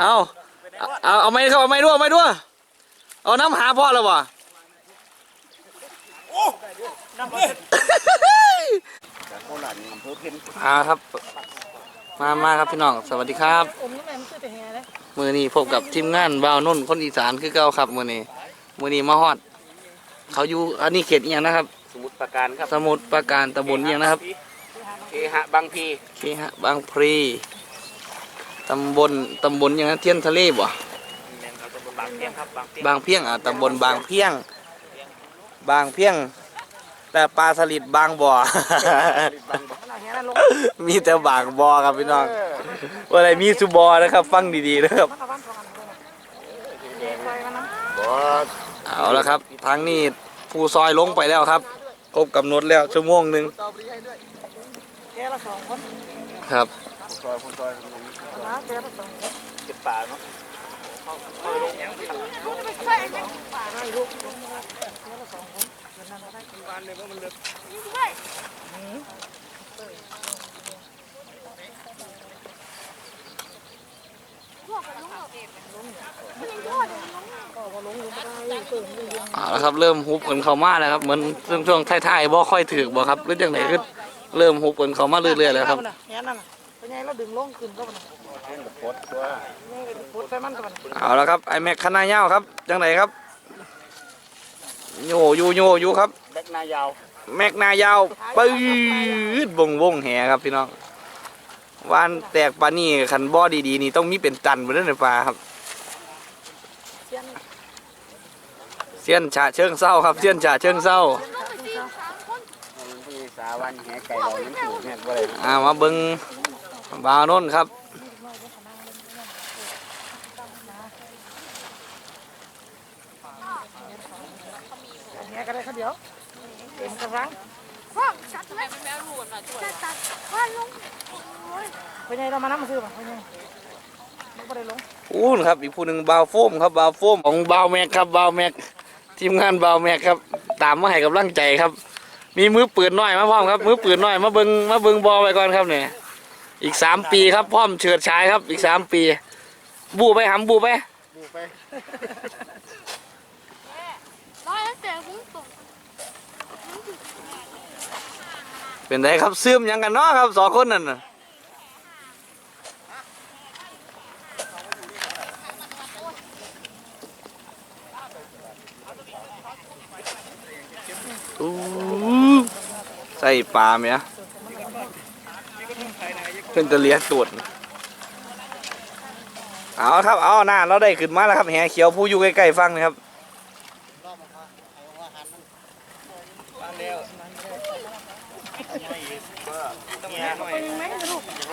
เอาเอาเอาไม่เข้าเอาไม่ด้วยเอาไม่ด้วยเอาน้ำหาพ่อแล้ววะโคราชนี่อำเภอเพ็ญอ่าครับ มามาครับพี่น้อง สวัสดีครับอมน้ำแม่มันคือแต่แห่เลยมือนี้พบกับทีมงานบ่าวนุ่นคนอีสานคือเก่าครับ มือนี้ มือนี้มาฮอด เขาอยู่อันนี้เขตอีหยังนะครับ สมุทรปราการครับ สมุทรปราการตำบลอีหยังนะครับ เคหะบางพี เคฮะบางพลี ตำบลตำบลอหยังนั้นเทียนทะเลบ่แม่นครับตำบลบางเพียงครับบางเพียงบางเพียงอะตำบลบางเพียง บางเพียง แต่ปลาสลิดบางบ่อ บางบ่เราแห่นั้นลงมีแต่บางบ่อครับพี่น้องว่าอะไรมีสุบอนะครับ ฟังดีๆนะครับมันเอาบ้านสองอันเลยนะเด็กไฟมันนะบ่เอาละครับทางนี้ผู้ซอยลงไปแล้วครับครบกำหนดแล้วชั่วโมงหนึ่งแกละสองคนครับผู้ซอยผู้ซอย นะแกละสองคนเก็บป่าเนาะได้ลูกลงมาแกละสองคนเดินนั่นก็ได้บ้านเลยว่ามันเลิกก็พอลงลงไม่ได้เติมเรื่องเอาละครับเริ่มฮุบกันเข้ามาแล้วครับเหมือนช่วงช่วงท้ายๆบ่ค่อยถือบ่ครับหรือจังไหนก็เริ่มฮุบกันเข้ามาเรื่อยๆแล้วครับแห่นั่นน่ะ เป็นไงเราดึงลงขึ้นก็มันเล่นกับโพดตัวนี่ปวดใส่มันก็มันเอาละครับไอแม็กคณะเงาครับจังไหนครับโยอยู่โยอยู่ครับ แบกหน้ายาว แม็กนายาวปื๊ดวงวงแหครับพี่น้องวานแตกปลานี่ขันบ่อดีๆนี่ต้องมีเป็นตันไปเรื่อยปลาครับเสียนเสี้ยนฉะเชิงเศร้าครับเสี้ยนฉะเชิงเศร้ามันพี่สาวันแหไก่เรายังถูกเนี่ยบ่ได้อ่ามาเบิง บาวโน้นครับแห่ก็ได้ข้าวเดียวเต็มกระรังพ่อชัดไหมมันแม่รูดมาช่วยตัดว่าลงเป็นไงเรามาน้ำมาซื้อป่ะเป็นไงมันก็ได้ลงอู้นครับ อีกผู้หนึ่งบาวโฟมครับบาวโฟมของบาวแม็กครับบาวแม็กทีมงานบาวแม็กครับ ตามมาให้กำลังใจครับ มีมือปืนน้อยมาพร้อมครับ มือปืนน้อยมาเบิงมาเบิงบอไปก่อนครับเนี่ย อีกสามปีครับพร้อมเฉิดฉายครับ อีกสามปี บูไปหำบูไปดูไปร้อยแล้วแต่ผมตกเป็นไรครับซึมยังกันเนาะครับสองคนนั่นน่ะอู้ใส่ปลาไหมอะ เป็นตะเลียตูดเอาครับเอาหน้าเราได้ขึ้นมาแล้วครับแหเขียวผู้อยู่ใกล้ๆฟังนะครับ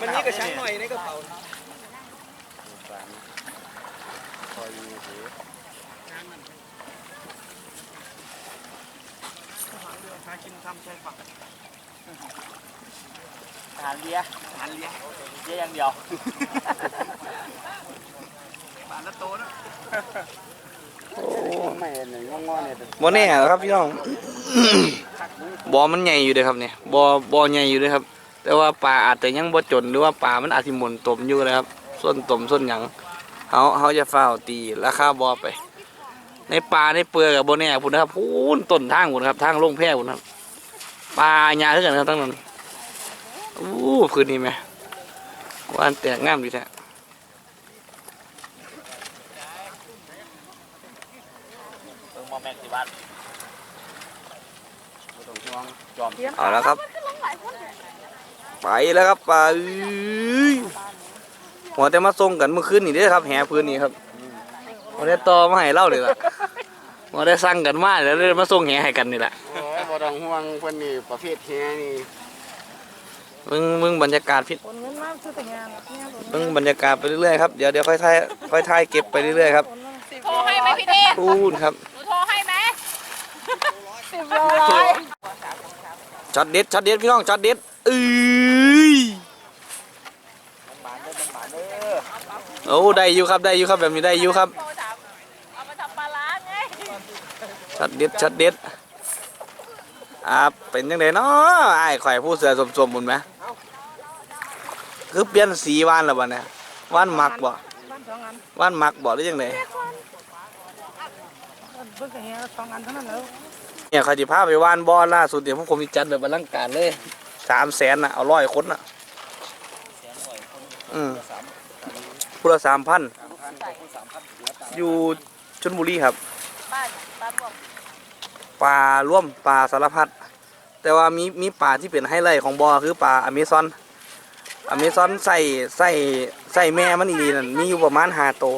มันนี่ก็ช้างหน่อยในกระเป๋าหากินทำใช่ปะ อาหารเลียอาหารเลียเลียอย่างเดียวปานละโตนะไม่เนี่ยงอๆเนี่ยบ่แน่หรอกครับพี่น้องบ่อมันใหญ่อยู่เด้อครับเนี่ยบ่อบ่อใหญ่อยู่เด้อครับ แต่ว่าปลาอาจจะยังบ่จนหรือว่าปลามันอาจสิหมุนตมอยู่นะครับส่วนตมส่วนหยังเฮาเฮาจะฝ้าวตีราคาบ่อไป ในปลาในเปลือกกับบ่แน่พุ่นนะครับพูนต้นทางพุ่นครับทางลงแพพุ่นครับ ปลาหญ้าคือกันครับทั้งนั้นอู้คืนนี้แม่วานแตกงามดีแท้เพิ่งมาแม็กที่บ้านบ่ต้องห่วงจอมเอาแล้วครับมันก็ลงหลายคนเลยไปแล้วครับปลาเอ้ยหัวแต่มาส่งกันเมื่อคืนนี่เด้อครับแห่พื้นนี่ครับหัวได้ต่อมาให้เล่าเลยล่ะหัวได้สั่งกันมาแล้วเลยมาส่งแห่ให้กันนี่แหละโอ้ยบ่ ต้องห่วงเพิ่นนี่ประเภทแฮนี่มึงมึงบรรยากาศพิษคนเงินมาซื้อแต่งานเนี่ยคนมึงบรรยากาศไปเรื่อยๆครับเดี๋ยวเดี๋ยวค่อยถ่ายค่อยถ่ายเก็บไปเรื่อยๆครับโทรให้ไหมพี่เดชพูดครับหนูโทรให้ไหมสิบร้อยช็อตเด็ดช็อตเด็ดพี่น้องช็อตเด็ดเอ้ยบานเด้อบานเด้อโอ้ได้อยู่ครับได้อยู่ครับแบบนี้ได้อยู่ครับโทรถามเอามาทำปลาร้าไงช็อตเด็ดช็อตเด็ด อ่าเป็นยังไงเนาะไอ้ข่อยผู้เสือสมๆบุญไหมคือเปลี่ยนสีวานแล้วบ่เนี่ยว่านหมักบ่บ้านสองอันว่านมักบ่หรือยังไงเพิ่งจะเห็นสองอันเท่านั้นแล้วเนี่ยเขาจะพาไปว่านบอลล่าสุดเดี๋ยวพวกผมจะจัดแบบอลังการเลยสามแสนน่ะเอาร้อยคนน่ะอืมพูละสามพันอยู่ชลบุรีครับบ้านบ้านรวม ปลาร่วมปลาสารพัดแต่ว่ามีมีปลาที่เป็นไฮไลท์ของบอคือปลาอเมซอนอเมซอนใส่ใส่ใส่แม่มันอีนั่นมีอยู่ประมาณห้าโตว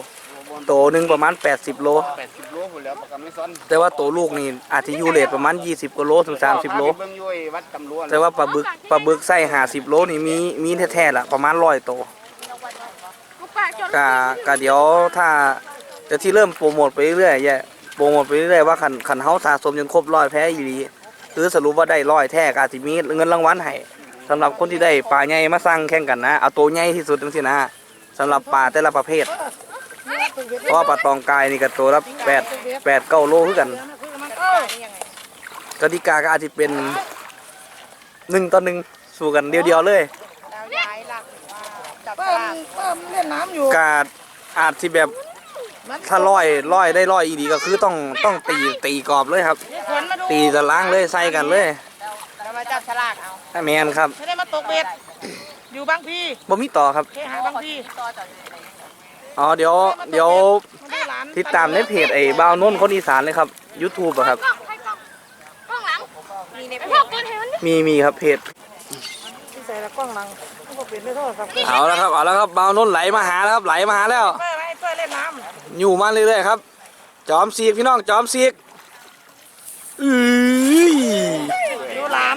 โตหนึ่งประมาณ 80 โลแปดสิบโลหมดแล้วประกันไม่ซ้อน แต่ว่าโตลูกนี่อาจจะอยู่เลทประมาณ 20กว่าโลถึง 30 โลเบิ่งอยู่ไอ้วัดตำรวจแต่ว่าปลาบึกปลาบึกใส่50 โลนี่มีมีแท้ๆละประมาณร้อยโตวลูกป้าจนกะกะเดี๋ยวถ้าจะที่เริ่มโปรโมทไปเรื่อยๆแย่โปรโมทไปเรื่อยๆว่าขันขันเฮาสะสมจนครบร้อยแพ้อีหลีคือสรุปว่าได้ร้อยแท้ก็อาจจะมีเงินรางวัลให้สำหรับคนที่ได้ปลาใหญ่มาสั่งแข่งกันนะเอาตัวใหญ่ที่สุดจังซี่นะสำหรับปลาแต่ละประเภท เพราะว่าปลาตองกายนี่ก็ตัวละแปดแปดเก้าโลคือกันคุยกับมันเอ้ยกติกาก็อาจจะเป็นหนึ่งต่อหนึ่งสู้กันเดียวๆเลยเพิ่มเพิ่มเล่นน้ำอยู่ กาอาจที่แบบ ถ้าร้อยร้อยได้ร้อยอีดีก็คือต้องต้องตีตีกรอบเลยครับขวัญมาดูตีจะล้างเลยใส่กันเลยเรามาจับฉลากเอาถ้าแมนครับไม่ได้มาตกเบ็ดอยู่บางพีบ่มีต่อครับเคหาบางพีต่อจากอ๋อเดี๋ยวเดี๋ยวมาดูหลานติดตามในเพจไอ้บ่าวนุ่นคนอีสานเลยครับ YouTube อะครับกล้องใครกล้องกล้องหลังมีในพวกปืนเห็นมันดิมีมีครับเพจที่ใส่ละกล้องหลังมันก็เปลี่ยนได้โทรศัพท์เพื่อนเอาแล้วครับเอาแล้วครับบ่าวนุ่นไหลมาหาแล้วครับไหลมาหาแล้ว อยู่มาเรื่อยๆครับ จอมซีกพี่น้องจอมซีกอือำดูหลาน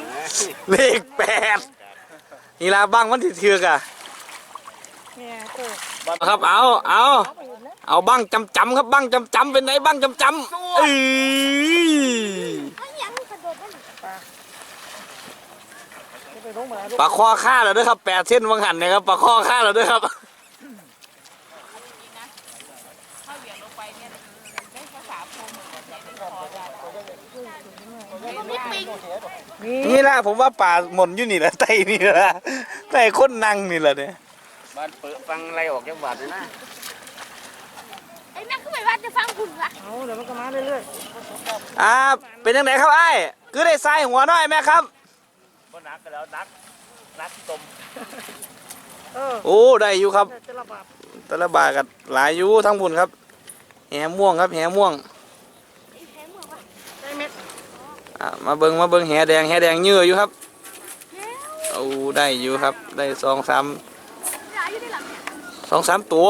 เลขแปดนี่ละบ้างวันที่เถือกอะเนี่ยเออครับเอาเอาเอาบ้างจำจำๆครับบ้างจำจำๆเป็นไหนบ้างจำจำๆอือจะไปลงมาแล้วปลาคอฆ่าแล้วด้วยครับแปดเส้นวังหันเนะครับปลาคอฆ่าแล้วด้วยครับ ถ้าเหวี่ยงลงไปเนี่ยได้ภาษาพงเหมือนกันได้พอได้ไม่ ปิงนี่นี่แหละผมว่าป่าหม่นอยู่นี่แหละไตนี่แหละไตคนนั่งนี่แหละเนี่ยบ้านเปิดฟังอะไรออกจากบาดเลยนะไอ้แม่ขึ้นไปวัดจะฟังคุณละเอาเดี๋ยวมันก็มาเรื่อยอ่าเป็นยังไงครับไอ้คือได้ใส่หัวน้อยไหมครับบ่นักก็แล้วนักนักตมๆเออโอ้ได้อยู่ครับจะระบาดแต่ละบาทกับหลายอยู่ทั้งบุญครับแหม่วงครับแหม่วงได้เม็ดอะมาเบิงมาเบิงแหแดงแหแดงเยื่ออยู่ครับโอ้ได้อยู่ครับ ได้สองสามหลายอยู่ในหลังสองสามตัว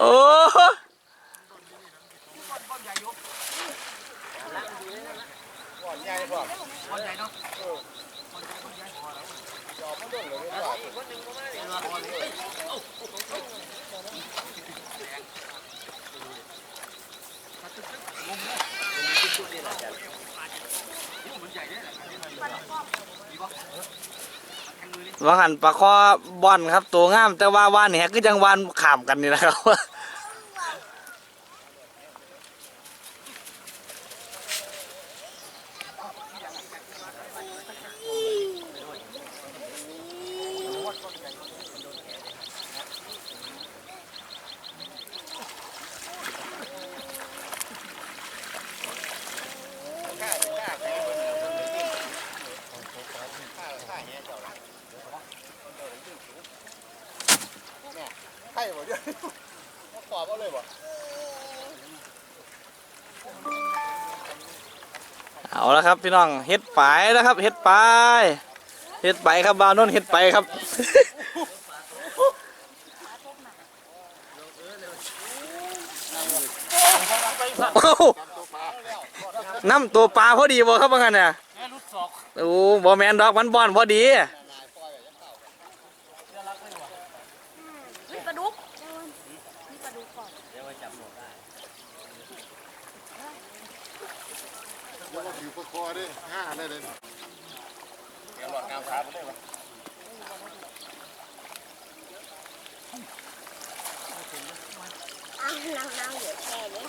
โอ้ ว่าหันปลาคอบอนครับ ตัวงามแต่ว่าว่านเนี่ยก็ยังวานขามกันนี่นะครับ ใช่บ่เดี๋ยวขอบเอาเลยบ่ เอาละครับพี่น้องเฮ็ดไปนะครับเฮ็ดไปเฮ็ดไปครับบาวนนเฮ็ดไปครับน้ำตัวปลาพอดีบ่ครับว่างั้นน่ะโอ้บ่แมนดอกมันบอนพอดี มีปลาดุกมีปลาดุกก่อน ถือประคอด้วยห้าได้เลย เดี๋ยวหลอดงามขาบ่ได้บ่ อะนั่งนั่งเดี๋ยวแช่เลย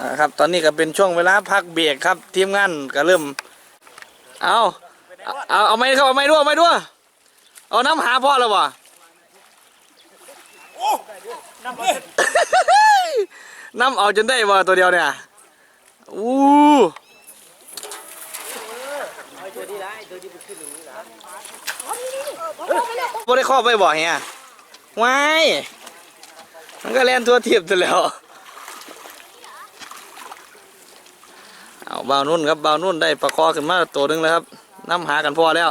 อ่าครับ ตอนนี้ก็เป็นช่วงเวลาพักเบรกครับ ทีมงานก็เริ่ม เอาเอาเอาไม่เข้าเอาไม่ด้วยเอาไม่ด้วยเอาน้ำหาพ่อแล้ววะน้ำเอาจนได้วะตัวเดียวเนี่ยอู้บ่ได้ครอบไปบ่เฮียว้ายมันก็เล่นทั่วเทียบตัวแล้ว เอาบ่าวนุ่นครับบ่าวนุ่นได้ประคอขึ้นมาตัวหนึงแล้วครับน้ำหากันพอแล้ว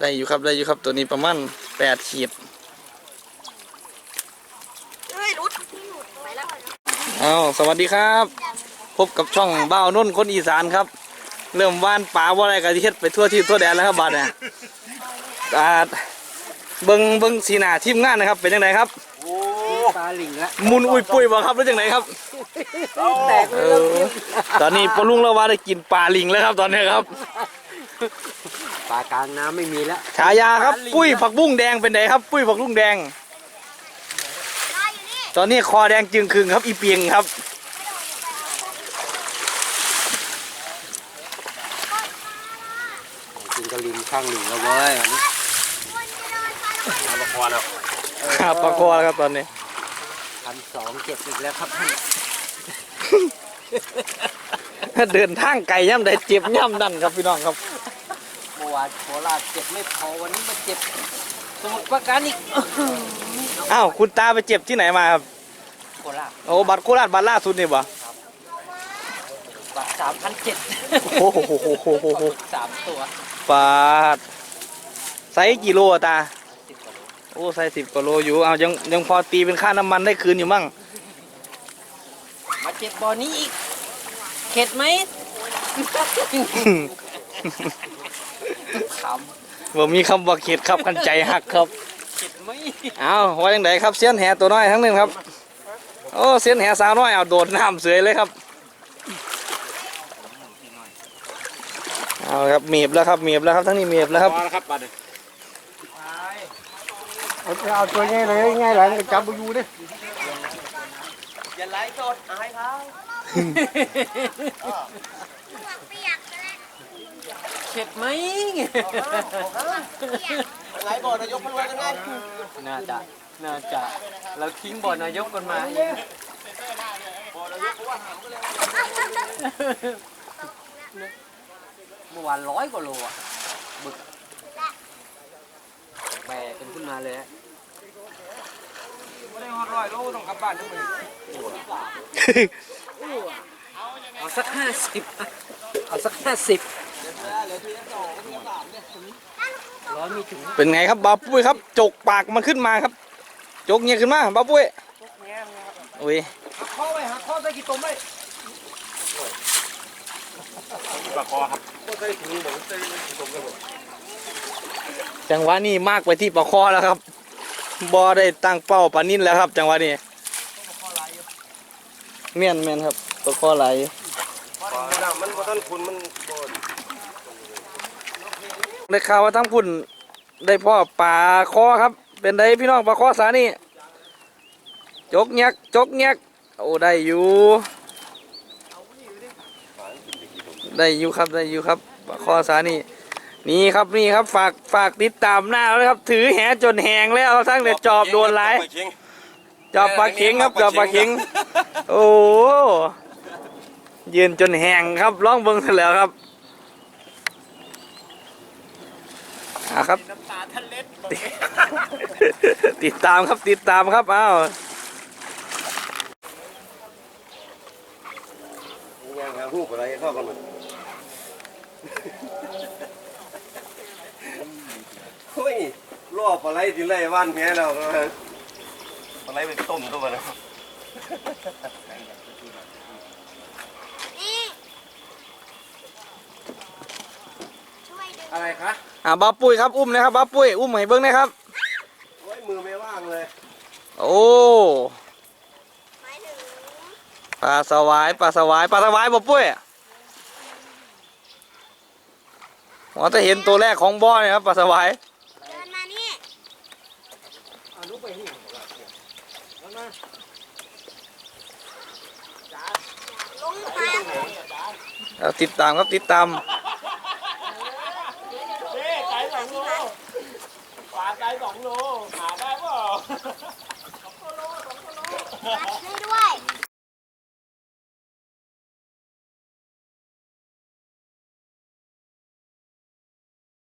ได้อยู่ครับได้อยู่ครับตัวนี้ประมาณแปดขีดเฮ้ยรุดไปแล้วเอาสวัสดีครับ พบกับช่องบ่านุ่นคนอีสานครับ เริ่มว่านป่าว่าอะไรกันที่เฮ็ดไปทั่วที่ทั่วแดนแล้วครับบัดเนี่ยเบิงเบิงสีหน้าทีมงานนะครับเป็นยังไงครับ ปลาหลิงละมุนอุ้ยปุ้ยบ่ครับหรือจังไหนครับ แตกเออตอนนี้ปลุงเราว่าได้กินปลาลิงแล้วครับ ตอนนี้ครับ ปลากลางน้ำไม่มีแล้วฉายาครับ ปุ้ยผักบุ้งแดงเป็นไงครับ ปุ้ยผักบุ้งแดง ตอนนี้คอแดงจึงครึงครับ อีเปียงครับ กินกระลิมข้างหนึ่งแล้วเว้ยวันนี้ครับปลาคอแล้วครับตอนนี้ พันสองเจ็ดอีกแล้วครับท่านเดินทางไกลย่ำใดเจ็บย่ำนั่นครับพี่น้องครับเมื่อวานโคราชเจ็บไม่พอวันนี้มาเจ็บ สมุทรปราการอีกอ้าวคุณตาไปเจ็บที่ไหนมาครับโคราชโอ้บัตรโคราชบัตรล่าสุดนี่บ่บาทสามพันเจ็ดโอ้โหโหโหโหโหโหสามตัวปาดไซส์กี่โลอะตาสิบกว่า โลโอ้ไซส์สิบกว่าโลอยู่เอายังยังพอตีเป็นค่าน้ำมันได้คืนอยู่มั่งมาเจ็บบ่อนี้อีก เข็ดไหมขบ่มีคำว่าเข็ดครับกันใจหักครับำเข็ดไหมเอาว่าจังไดครับเสียนแหตัวน้อยทั้งนึงครับ โอ้เสียนแหสาวน้อยเอาโดดน้ำเสยเลยครับเอาครับเมียบแล้วครับเมียบแล้วครับทั้งนี้เมียบแล้วครับ เอาเอาตัวง่ายเลยง่ายหลายมันก็จับไปอยู่ดิอย่าไล่สดอายเขาเปียกเลยเข็ดไหมหลายบ่อนายกมันไว้กันไงน่าจะน่าจะเราทิ้งบ่อนายกกันมาเองเมื่อวานร้อยกว่าโลอะบึก แบกกันขึ้นมาเลยฮะไม่ได้หอดร้อยโลต้องกลับบ้านด้วยเอาสักห้าสิบเอาสักห้าสิบร้อยมีถึงเป็นไงครับบาปุ้ยครับ จกปากมันขึ้นมาครับ จกเงี้ยขึ้นมาบาปุ้ยโอ้ยข้อไว้หักข้อใส่กี่ต้มไว้ จังหวะนี้มากไปที่ปลาคอแล้วครับบอได้ตั้งเป้าปลานิ่นแล้วครับ จังหวะนี้เมียนเมียนครับปลาคอไหลายมันก็ท่านคุณมันโดนได้ข่าวว่าทั้งพุ่นได้พ่อปลาคอครับ เป็นไดพี่น้องปลาคอสานี่จกเงียกจกเงียกโอ้ได้อยู่ ได้อยู่ครับได้อยู่ครับปลาคอสานี่ นี่ครับนี่ครับฝากฝากติดตามหน้าแล้วครับ ถือแหจนแหงแล้วทั้งเด็จอบโดนหลายจอบปลาเข็งครับจอบปลาเข็งโอ้โหยืนจนแหงครับร้องเบิ้งเสร็จแล้วครับอะครับน้ำตาทะเล็ดติดตามครับติดตามครับอ้าวยังหารูปอะไรเข้ากันมัน เฮ้ยรอบอะไรที่ไล่ว่านแพ้เราอะไรเป็นต้มตัวมันนี่ช่วยดึงอะไรคะอ่าบ้าปุ้ยครับอุ้มนะครับบ้าปุ้ยอุ้มให้เบิ้งนะครับโอ้ยมือไม่ว่างเลย โอ้หมายถึงปลาสวายปลาสวายปลาสวายบ้าปุ้ยว่าจะเห็นตัวแรกของบ่อเนี่ยครับปลาสวายเดินมานี่ เอานุไปนี่เอาติดตามครับติดตามเฮ้ไก่สองโลปลาไก่สองโลหาได้เปล่ารัดเลย